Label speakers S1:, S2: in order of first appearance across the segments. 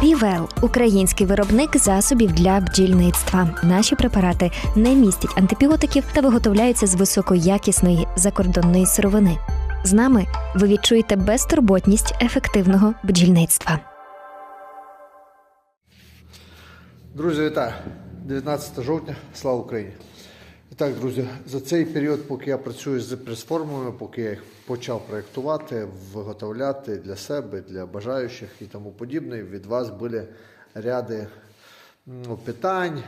S1: Півел український виробник засобів для бджільництва. Наші препарати не містять антибіотиків та виготовляються з високоякісної закордонної сировини. З нами ви відчуєте безтурботність ефективного бджільництва.
S2: Друзі, вітаю! 19 жовтня, слава Україні! Так, друзі, за цей період, поки я працюю з прес-формами, поки я їх почав проєктувати, виготовляти для себе, для бажаючих і тому подібне, від вас були ряди питань,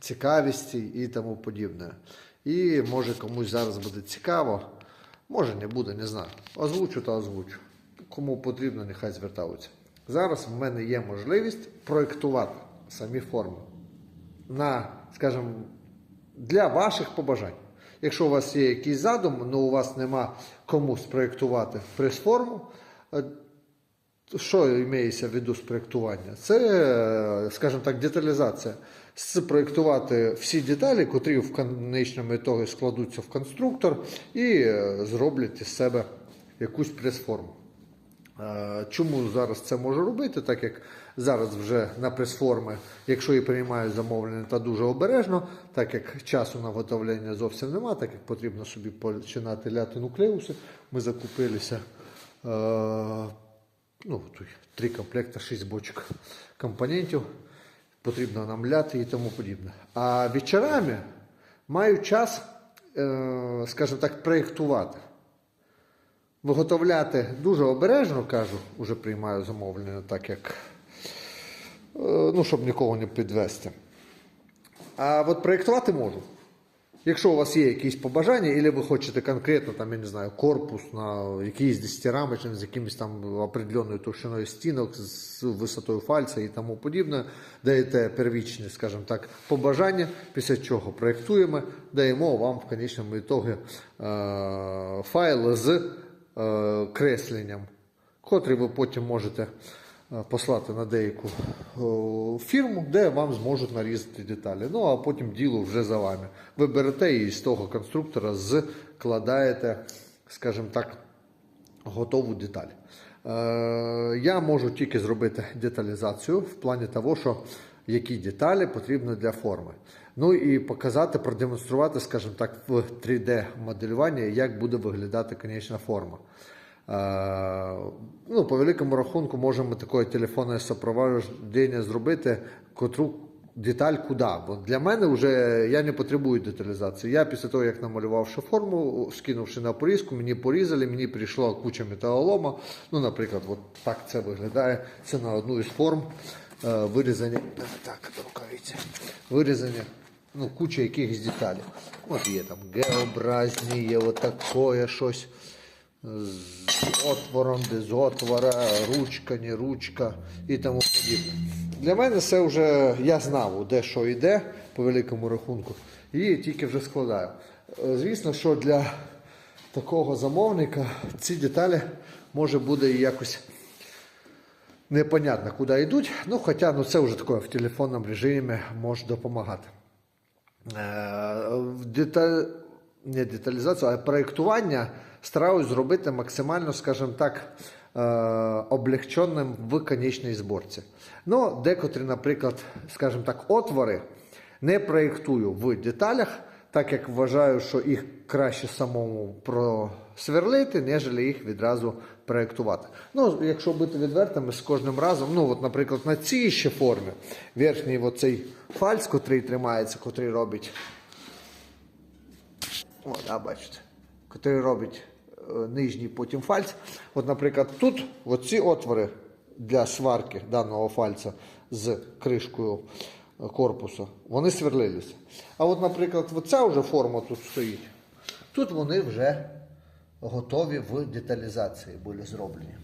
S2: цікавісті і тому подібне. І може комусь зараз буде цікаво, може не буде, не знаю. Озвучу та озвучу. Кому потрібно, нехай звертаються. Зараз в мене є можливість проєктувати самі форми на, скажімо, для ваших побажань. Якщо у вас є якийсь задум, але у вас нема кому спроєктувати прес-форму, е, що мається в виду з проєктування? Це, е, скажімо так, деталізація. Спроєктувати всі деталі, котрі в конечному ітогі складуться в конструктор і е, зроблять із себе якусь прес-форму. Чому зараз це можу робити? Так як зараз вже на прес-форми, якщо і приймаю замовлення, то дуже обережно, так як часу на виготовлення зовсім немає, так як потрібно собі починати ляти нуклеуси. Ми закупилися е, ну, три комплекти, шість бочок компонентів. Потрібно нам ляти і тому подібне. А вечорами маю час, е, скажімо так, проєктувати. Виготовляти дуже обережно, кажу, вже приймаю замовлення, так як, е, ну, щоб нікого не підвести. А от проєктувати можу. Якщо у вас є якісь побажання, або ви хочете конкретно, там, я не знаю, корпус на якийсь десятирамочний, з якимось там определеною товщиною стінок, з висотою фальца і тому подібне, даєте первічні, скажімо так, побажання, після чого проєктуємо, даємо вам в конечному ітогі е, файл з кресленням, котрий ви потім можете е, послати на деяку фірму, де вам зможуть нарізати деталі. Ну а потім діло вже за вами. Ви берете і з того конструктора складаєте, скажімо так, готову деталь. Е, Я можу тільки зробити деталізацію в плані того, що які деталі потрібні для форми. Ну і показати, продемонструвати, скажімо так, в 3D-моделюванні, як буде виглядати конечна форма. Е, ну, По великому рахунку можемо таке телефонне супроводження зробити, котру деталь куди. Бо для мене вже я не потребую деталізації. Я після того, як намалювавши форму, скинувши на порізку, мені порізали, мені прийшла куча металолома. Ну, наприклад, от так це виглядає. Це на одну із форм е, вирізані. Так, рукавиці. Вирізані. Ну, куча якихось деталей. От є там Г-образні, є от таке щось з отвором, без отвора, ручка, не ручка і тому подібне. Для мене це вже я знав, де що йде по великому рахунку, і тільки вже складаю. Е, Звісно, що для такого замовника ці деталі може буде якось непонятно, куди йдуть. Ну, хоча ну, це вже таке в телефонному режимі може допомагати. Е, деталь... Не деталізацію, а проєктування стараюсь зробити максимально, скажімо так, е, облегченим в конечній зборці. Ну, декотрі, наприклад, скажімо так, отвори не проєктую в деталях, так як вважаю, що їх краще самому просверлити, ніж їх відразу проєктувати. Ну, якщо бути відвертими, з кожним разом, ну, от, наприклад, на цій ще формі, верхній оцей фальц, котрий тримається, котрий робить. О, да, бачите, котрий робить е, нижній потім фальц. От, наприклад, тут оці отвори для сварки даного фальца з кришкою корпусу, вони сверлилися. А от, наприклад, оця вже форма тут стоїть. Тут вони вже готові в деталізації були зроблені.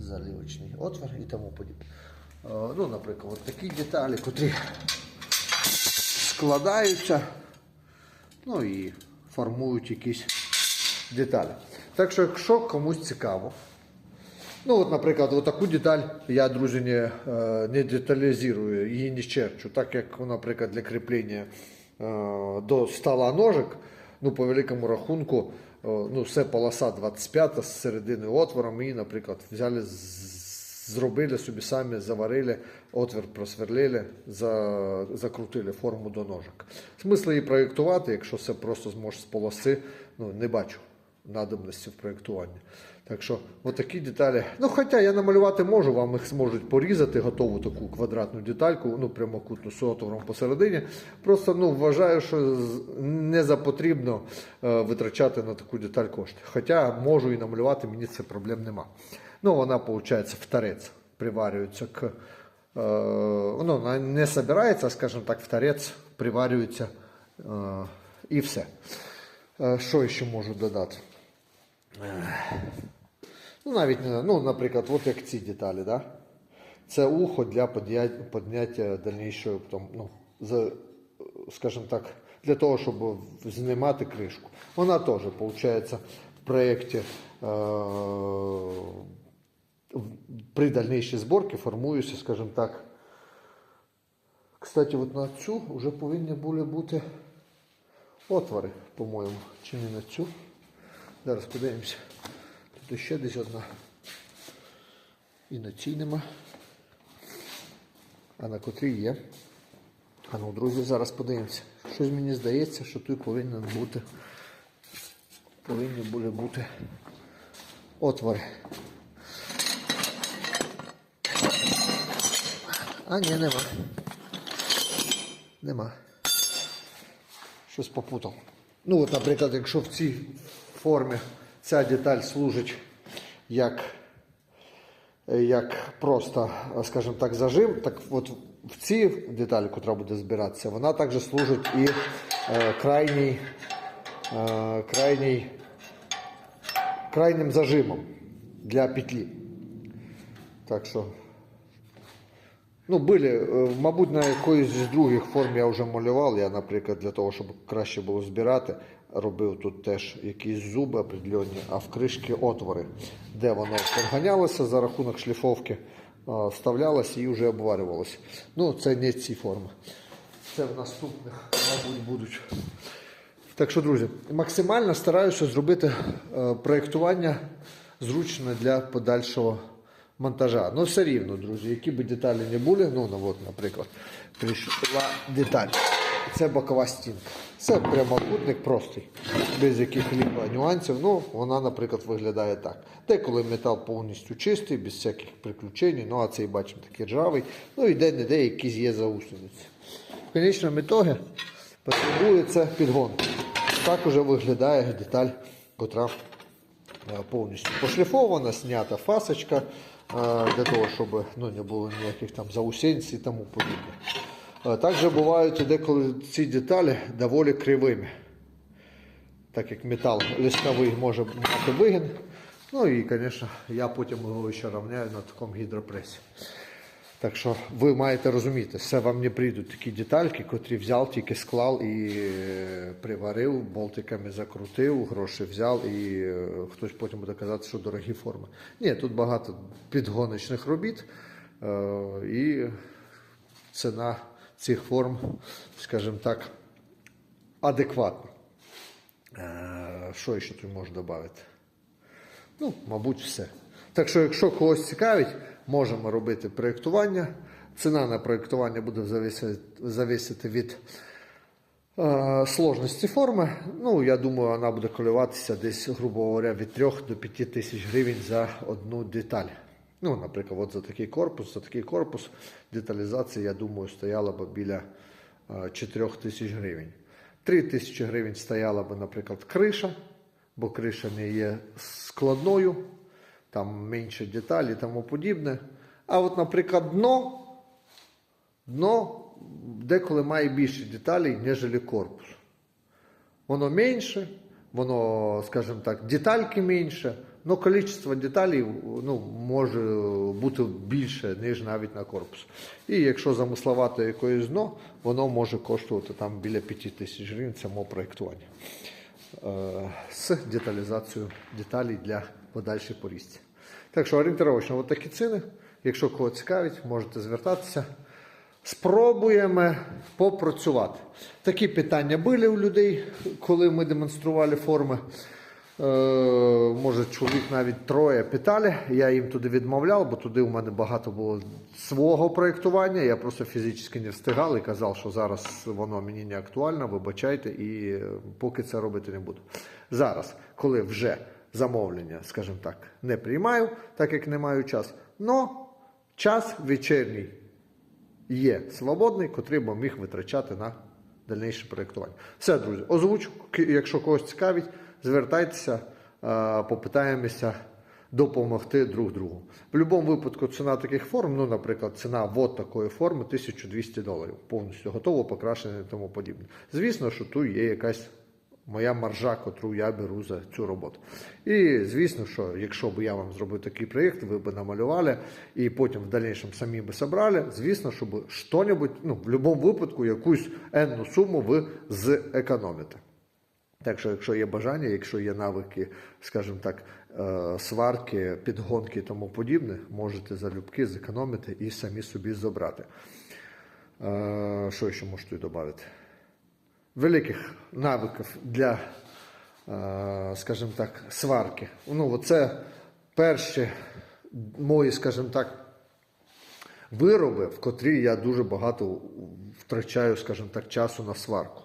S2: Заливочний отвір і тому подібне. Е, Ну, наприклад, от такі деталі, котрі складаються. Ну і формують якісь деталі. Так що, якщо комусь цікаво, ну от, наприклад, таку деталь я, друзі, не, е, не деталізую, її не черчу, так як, наприклад, для кріплення е, до стола ножик, ну, по великому рахунку, е, ну, це полоса 25 з середини отвором, і, наприклад, взяли, зробили собі самі, заварили, отвір просверлили, за, закрутили форму до ножок. Смисл її проєктувати, якщо все просто зможеш з полоси, ну не бачу надобності в проєктуванні. Так що, отакі деталі. Ну, хоча я намалювати можу, вам їх зможуть порізати, готову таку квадратну детальку, ну прямокутну з отвором посередині. Просто ну, вважаю, що не за потрібно е, витрачати на таку деталь кошти. Хоча можу і намалювати, мені це проблем нема. Ну, вона, виходить, в торець приварюється к. Е, ну, не собирається, скажімо так, в торець приварюється е, і все. Е, Що ще можу додати? Ну, навіть не ну, наприклад, от як ці деталі, да? Це ухо для підняття, дальнішої, ну, скажімо так, для того, щоб знімати кришку. Вона теж, виходить, в проєкті е- при дальнішій зборці формуюся, скажімо так. Кстати, от на цю вже повинні були бути отвори, по-моєму, чи не на цю. Зараз подивимося. Тут ще десь одна. І на цій нема. А на котрій є. А ну, друзі, зараз подивимося. Щось мені здається, що тут повинен бути. Повинні були бути отвори. А, ні, нема. Нема. Щось попутав. Ну, от, наприклад, якщо в цій формі ця деталь служить як, як просто, скажімо так, зажим, так от в цій деталі, яка буде збиратися, вона також служить і е, крайній, е, крайній, крайнім зажимом для петлі. Так що Ну, були, е, мабуть, на якоїсь з других форм я вже малював. Я, наприклад, для того, щоб краще було збирати, робив тут теж якісь зуби определенні, а в кришки отвори, де воно підганялося за рахунок шліфовки, вставлялося і вже обварювалося. Ну, це не ці форми. Це в наступних, мабуть, будуть. Так що, друзі, максимально стараюся зробити е, проєктування зручне для подальшого монтажа. Ну, все рівно, друзі, які б деталі не були, ну, ну от, наприклад, прийшла деталь. Це бокова стінка. Це прямокутник простий, без яких-либо нюансів. Ну, вона, наприклад, виглядає так. Деколи метал повністю чистий, без всяких приключень, ну а цей бачимо такий ржавий. Ну і де-не-де якісь є заусениці. В конечному ітогі потребується підгон. Так уже виглядає деталь, котра е, повністю пошліфована, знята фасочка для того, щоб ну, не було ніяких там заусенць і тому подібне. Також бувають деколи ці деталі доволі кривими, так як метал листовий може мати вигін. Ну і, звісно, я потім його ще рівняю на такому гідропресі. Так що ви маєте розуміти, все вам не прийдуть такі детальки, котрі взяв, тільки склав і е, приварив, болтиками закрутив, гроші взяв і е, хтось потім буде казати, що дорогі форми. Ні, тут багато підгоночних робіт е, і ціна цих форм, скажімо так, адекватна. Що ще тут можу додати? Ну, мабуть, все. Так що, якщо когось цікавить, можемо робити проєктування. Ціна на проєктування буде зависити, від е, сложності форми. Ну, я думаю, вона буде коливатися десь, грубо говоря, від 3 до 5 тисяч гривень за одну деталь. Ну, наприклад, от за такий корпус, за такий корпус деталізація, я думаю, стояла б біля е, 4 тисяч гривень. 3 тисячі гривень стояла б, наприклад, криша, бо криша не є складною, там менше деталі і тому подібне. А от, наприклад, дно, дно деколи має більше деталей, ніж корпус. Воно менше, воно, скажімо так, детальки менше, але кількість деталей ну, може бути більше, ніж навіть на корпус. І якщо замисловати якоюсь дно, воно може коштувати там біля 5 тисяч гривень само проєктування е, з деталізацією деталей для подальшої порізці. Так що орієнтировочно, от такі ціни. Якщо кого цікавить, можете звертатися. Спробуємо попрацювати. Такі питання були у людей, коли ми демонстрували форми. Е, може, чоловік навіть троє питали. Я їм туди відмовляв, бо туди у мене багато було свого проєктування. Я просто фізично не встигав і казав, що зараз воно мені не актуально, вибачайте, і е, поки це робити не буду. Зараз, коли вже замовлення, скажімо так, не приймаю, так як не маю час, но час вечірній є свободний, котрий би міг витрачати на дальніше проєктування. Все, друзі, озвучу, якщо когось цікавить, звертайтеся, попитаємося допомогти друг другу. В будь-якому випадку ціна таких форм, ну, наприклад, ціна вот такої форми 1200 доларів, повністю готово, покрашене і тому подібне. Звісно, що тут є якась моя маржа, котру я беру за цю роботу. І звісно, що якщо б я вам зробив такий проєкт, ви б намалювали і потім в дальнішому самі би собрали, звісно, щоб що-небудь, ну, в будь-якому випадку якусь енну суму ви зекономите. Так що, якщо є бажання, якщо є навики, скажімо так, е, сварки, підгонки і тому подібне, можете залюбки зекономити і самі собі забрати. Е, Що ще можу тут додати? Великих навиків для, е, скажімо так, сварки. Ну, це перші мої, скажімо так, вироби, в котрі я дуже багато втрачаю, скажімо так, часу на сварку.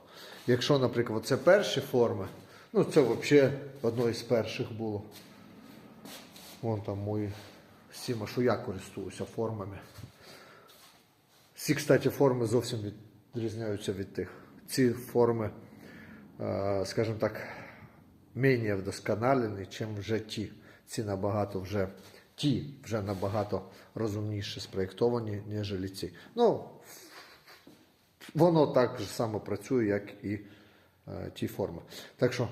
S2: Якщо, наприклад, це перші форми, ну це взагалі одно із перших було. Вон там мої сіма, що я користуюся формами. Ці, кстати, форми зовсім відрізняються від тих. Ці форми, е, скажімо так, менее вдосконалені, ніж вже ті. Ці набагато вже ті вже набагато розумніше спроєктовані, ніж ці. Ну, воно так же само працює, як і е, ті форми. Так що, е,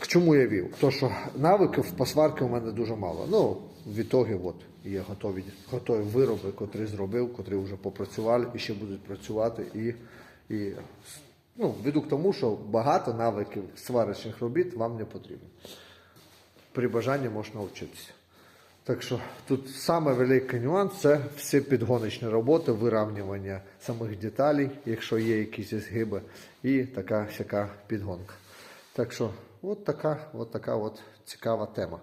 S2: к чому я вів? То, що навиків по сварки у мене дуже мало. Ну, в ітогі от, є готові, готові вироби, котрі зробив, котрі вже попрацювали і ще будуть працювати. І, і ну, веду к тому, що багато навиків сварочних робіт вам не потрібно. При бажанні можна навчитися. Так що тут саме великий нюанс це всі підгоночні роботи, вирівнювання самих деталей, якщо є якісь згиби, і така сяка підгонка. Так що, от така, от така от цікава тема.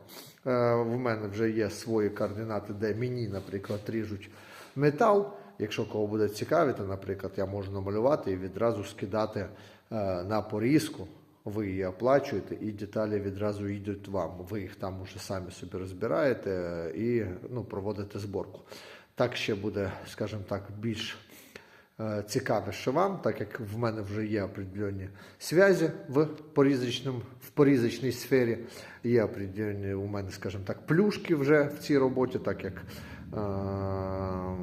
S2: Е, в мене вже є свої координати, де мені, наприклад, ріжуть метал. Якщо кого буде цікавити, наприклад, я можу намалювати і відразу скидати е, на порізку. Ви її оплачуєте, і деталі відразу йдуть вам. Ви їх там уже самі собі розбираєте е, і ну, проводите зборку. Так ще буде, скажімо так, більш е, цікавіше вам, так як в мене вже є определенні зв'язі в порізочному, в порізочній сфері. Є определенні у мене, скажімо так, плюшки вже в цій роботі, так як. е,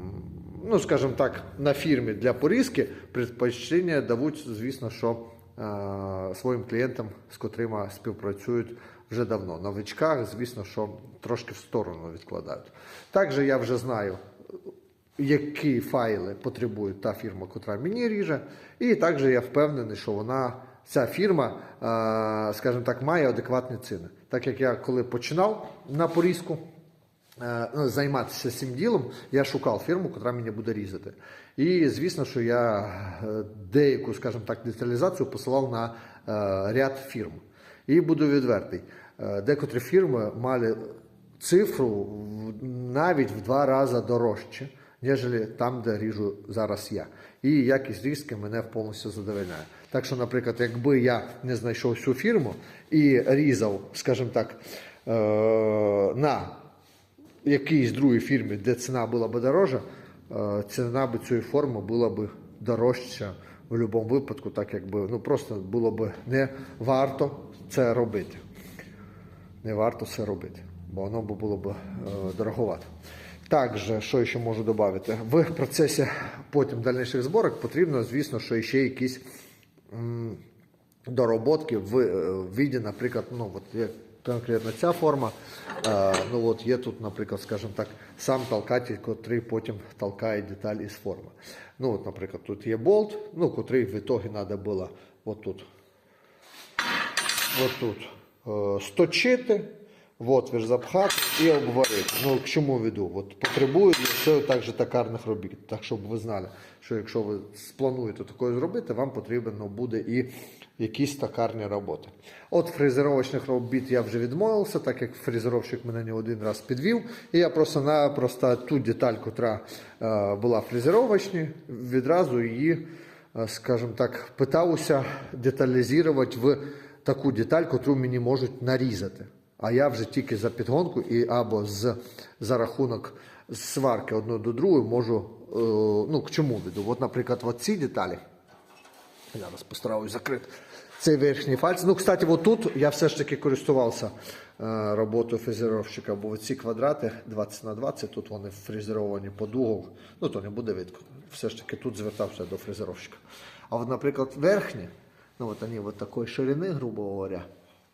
S2: Ну, скажімо так, на фірмі для порізки предпочтення дадуть, звісно, що е, своїм клієнтам, з котрими співпрацюють вже давно. Новичках, звісно, що трошки в сторону відкладають. Також я вже знаю, які файли потребує та фірма, котра мені ріже, і також я впевнений, що вона. Ця фірма, е, скажімо так, має адекватні ціни. Так як я коли починав на порізку, е, ну, займатися цим ділом, я шукав фірму, яка мені буде різати. І звісно, що я е, деяку, скажімо так, деталізацію посилав на ряд фірм. І буду відвертий. Декотрі фірми мали цифру навіть в два рази дорожче, ніж там, де ріжу зараз я. І якість різки мене повністю задовольняє. Так що, наприклад, якби я не знайшов цю фірму і різав, скажімо так, е, на якійсь другій фірмі, де ціна була б дорожча, е, ціна б цієї форми була б дорожча в будь-якому випадку, так якби ну просто було б не варто це робити. Не варто це робити, бо воно було б е, дороговато. Також, що ще можу додати? В процесі потім дальніших зборок потрібно, звісно, що ще якісь м, дороботки в, е, в віді, наприклад, ну от є конкретно ця форма. Е, ну от є тут, наприклад, скажімо так, сам толкатель, котрий потім толкає деталь із форми. Ну от, наприклад, тут є болт, ну котрий в ітогі треба було от тут от тут е, сточити, отвір запхати і обварити. Ну, к чому веду? От потребує для цього також токарних робіт. Так, щоб ви знали, що якщо ви сплануєте такое зробити, вам потрібно буде і якісь токарні роботи. От фрезеровочних робіт я вже відмовився, так як фрезеровщик мене не один раз підвів. І я просто-напросто ту деталь, яка е, була фрезеровочні, відразу її, е, скажімо так, питався деталізувати в таку деталь, яку мені можуть нарізати. А я вже тільки за підгонку і або з, за рахунок сварки одної до другої можу, е, ну, к чому веду. От, наприклад, от ці деталі, зараз постараюсь закрити цей верхній пальць. Ну, кстати, от тут я все ж таки користувався е, роботою фрезеровщика, бо ці квадрати 20 на 20, тут вони фрезеровані по дугу, ну то не буде видко. Все ж таки тут звертався до фрезеровщика. А от, наприклад, верхні, ну от вони от такої ширини, грубо говоря,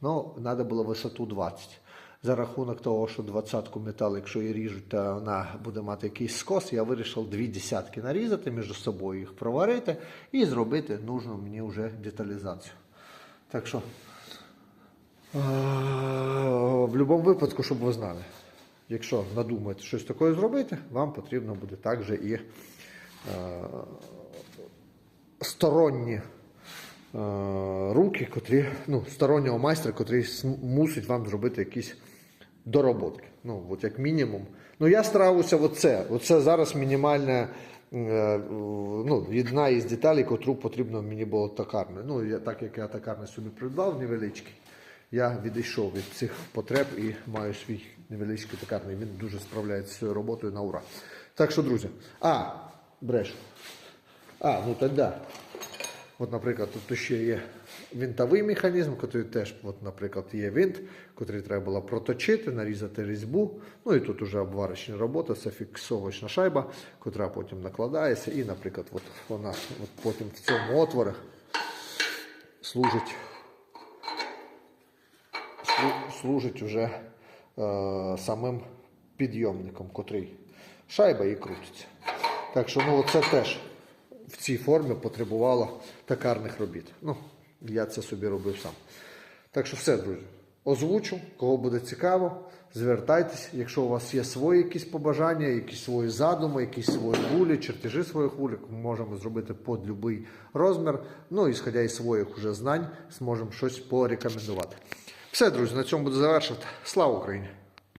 S2: ну, треба було висоту 20. За рахунок того, що двадцятку металу, якщо її ріжуть, то вона буде мати якийсь скос, я вирішив дві десятки нарізати, між собою їх проварити і зробити нужну мені вже деталізацію. Так що, в будь-якому випадку, щоб ви знали, якщо надумаєте щось таке зробити, вам потрібно буде також і е, сторонні руки, котрі, ну, стороннього майстра, котрий мусить вам зробити якісь дороботки. Ну, от як мінімум. Ну, я стараюся оце. Оце зараз мінімальна. е, Ну, одна із деталей, котру потрібно мені було токарною. Ну, я, так як я токарний собі придбав невеличкий, я відійшов від цих потреб і маю свій невеличкий токарний. Він дуже справляється з цією роботою на ура. Так що, друзі, а, брешу. А, ну тоді. От, наприклад, тут ще є винтовий механізм, який теж, от, наприклад, є винт, який треба було проточити, нарізати різьбу. Ну і тут вже обварочна робота, це фіксовочна шайба, яка потім накладається. І, наприклад, от вона от потім в цьому отворі служить, служить уже е, самим підйомником, котрий шайба і крутиться. Так що ну, це теж в цій формі потребувало токарних робіт. Ну, я це собі робив сам. Так що все, друзі. Озвучу, кого буде цікаво, звертайтесь. Якщо у вас є свої якісь побажання, якісь свої задуми, якісь свої вулі, чертежі своїх вулик, ми можемо зробити під будь-який розмір. Ну, ісходя із своїх уже знань, зможемо щось порекомендувати. Все, друзі, на цьому буду завершувати. Слава Україні!